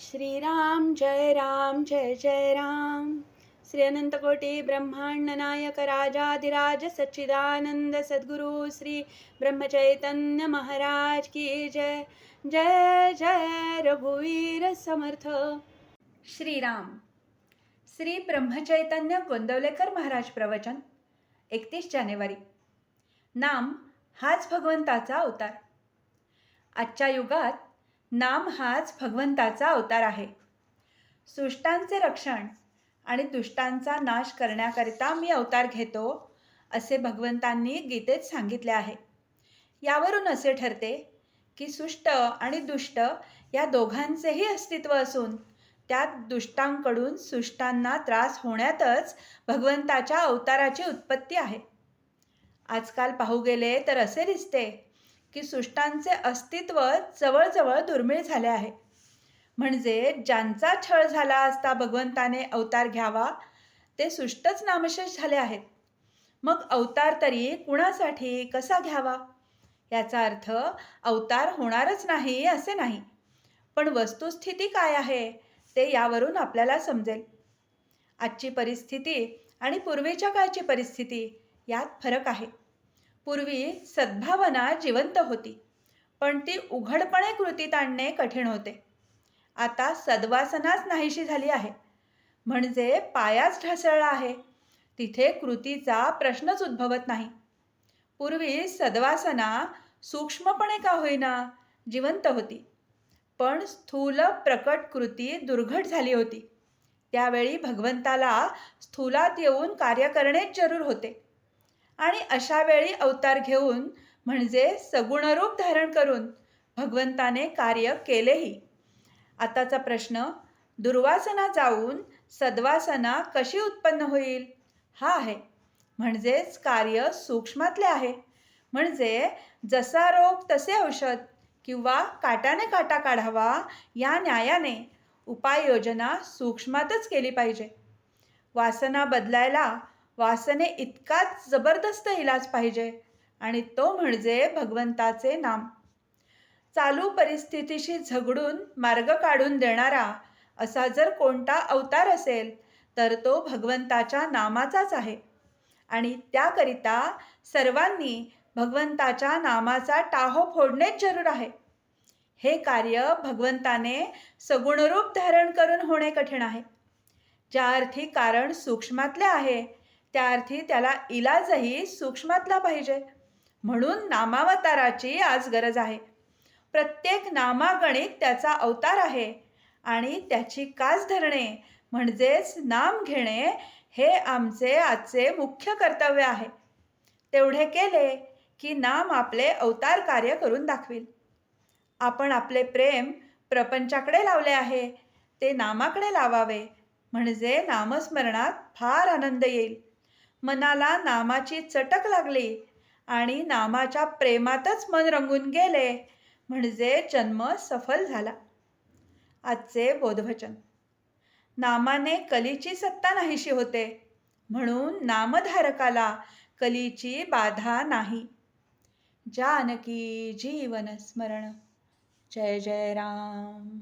श्रीराम जय राम जय जय राम। श्री अनंतकोटी ब्रह्मांड नायक राजाधिराज सच्चिदानंद सद्गुरु श्री ब्रह्मचैतन्य महाराज की जय। जय जय रघुवीर समर्थ। श्रीराम। श्री ब्रह्मचैतन्य गोंदवलेकर महाराज प्रवचन एकतीस जानेवारी। नाम हाच भगवंताचा अवतार। आजच्या युगात नाम हाच भगवंताचा अवतार आहे. सुष्टांचे रक्षण आणि दुष्टांचा नाश करण्याकरिता मी अवतार घेतो असे भगवंतांनी गीतेत सांगितले आहे. यावरून असे ठरते की सुष्ट आणि दुष्ट या दोघांचेही अस्तित्व असून त्यात दुष्टांकडून सुष्टांना त्रास होण्यातच भगवंताच्या अवताराची उत्पत्ती आहे. आजकाल पाहू गेले तर असे दिसते की सुष्टांचे अस्तित्व जवळजवळ दुर्मिळ झाले आहे. म्हणजे ज्यांचा छळ झाला असता भगवंताने अवतार घ्यावा ते सुष्टच नामशेष झाले आहेत. मग अवतार तरी कुणासाठी कसा घ्यावा? याचा अर्थ अवतार होणारच नाही असे नाही. पण वस्तुस्थिती काय आहे ते यावरून आपल्याला समजेल. आजची परिस्थिती आणि पूर्वीच्या काळची परिस्थिती यात फरक आहे. पूर्वी सद्भावना जिवंत होती पण ती उघडपणे कृतीत आणणे कठीण होते. आता सद्वासनाच नाहीशी झाली आहे. म्हणजे पायाच ढासळला आहे. तिथे कृतीचा प्रश्नच उद्भवत नाही. पूर्वी सद्वासना सूक्ष्मपणे का होईना जिवंत होती पण स्थूल प्रकट कृती दुर्घट झाली होती. त्यावेळी भगवंताला स्थूलात येऊन कार्य करणेच जरूर होते. आणि अशा वेळी अवतार घेऊन म्हणजे सगुणरूप धारण करून भगवंताने कार्य केलेही. आताचा प्रश्न दुर्वासना जाऊन सद्वासना कशी उत्पन्न होईल? हा आहे. म्हणजेच कार्य सूक्ष्मातले आहे. म्हणजे जसा रोग तसे औषध किंवा काटाने काटा काढावा या न्यायाने उपाययोजना सूक्ष्मातच केली पाहिजे. वासना बदलायला वासने इतकाच जबरदस्त इलाज पाहिजे आणि तो म्हणजे भगवंताचे नाम. चालू परिस्थितीशी झगडून मार्ग काढून देणारा असा जर कोणता अवतार असेल तर तो भगवंताच्या नामाचाच आहे. आणि त्याकरिता सर्वांनी भगवंताच्या नामाचा टाहो फोडणेच जरूर आहे. हे कार्य भगवंताने सगुणरूप धारण करून होणे कठीण आहे. ज्या अर्थी कारण सूक्ष्मातले आहे त्या अर्थी त्याला इलाजही सूक्ष्मातला पाहिजे. म्हणून नामावताराची आज गरज आहे. प्रत्येक नामागणित त्याचा अवतार आहे आणि त्याची कास धरणे म्हणजेच नाम घेणे हे आमचे आजचे मुख्य कर्तव्य आहे. तेवढे केले की नाम आपले अवतार कार्य करून दाखवील. आपण आपले प्रेम प्रपंचाकडे लावले आहे. ते नामाकडे लावावे. म्हणजे नामस्मरणात फार आनंद येईल. मनाला नामाची चटक लागली आणि नामाच्या प्रेमातच मन रंगून गेले. म्हणजे जन्म सफल झाला. आजचे बोधवचन. नामाने कलीची सत्ता नाहीशी होते. म्हणून नामधारकाला कलीची बाधा नाही. जानकी जीवन स्मरण. जय जय राम.